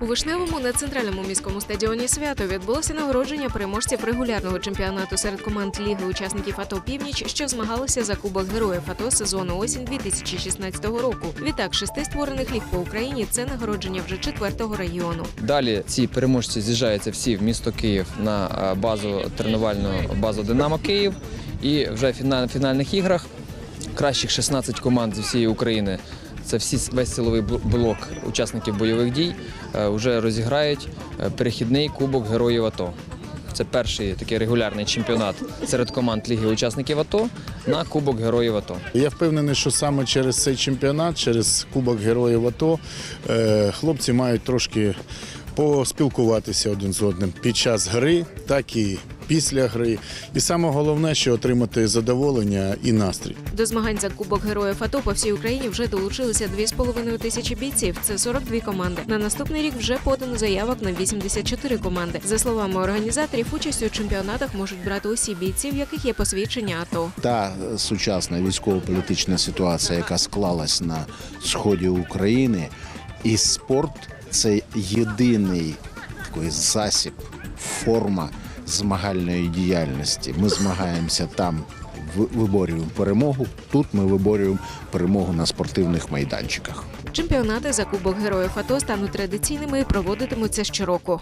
У Вишневому на центральному міському стадіоні свято відбулося нагородження переможців регулярного чемпіонату серед команд Ліги учасників АТО Північ, що змагалися за Кубок Героїв АТО сезону осінь 2016 року. Відтак, шести створених ліг по Україні це нагородження вже четвертого регіону. Далі ці переможці з'їжджаються всі в місто Київ на е, базу тренувальну базу Динамо Київ. І вже в фінальних іграх кращих 16 команд зі всієї України. Це всі весь силовий блок учасників бойових дій е, вже розіграють е, перехідний кубок героїв АТО. Це перший такий регулярний чемпіонат серед команд Ліги учасників АТО на Кубок Героїв АТО. Я впевнений, що саме через цей чемпіонат, через Кубок Героїв АТО, е, хлопці мають трошки поспілкуватися один з одним під час гри, так і після гри. І саме головне, що отримати задоволення і настрій. До змагань за Кубок Героїв АТО по всій Україні вже долучилися 2,5 тисячі бійців. Це 42 команди. На наступний рік вже подано заявок на 84 команди. За словами організаторів, участь у чемпіонатах можуть брати усі бійці, в яких є посвідчення АТО. та сучасна військово-політична ситуація, яка склалась на сході України, і спорт це єдиний такий засіб, форма змагальної діяльності. Ми змагаємося там, виборюємо перемогу. Тут ми виборюємо перемогу на спортивних майданчиках. Чемпіонати за Кубок Героїв АТО стануть традиційними і проводитимуться щороку.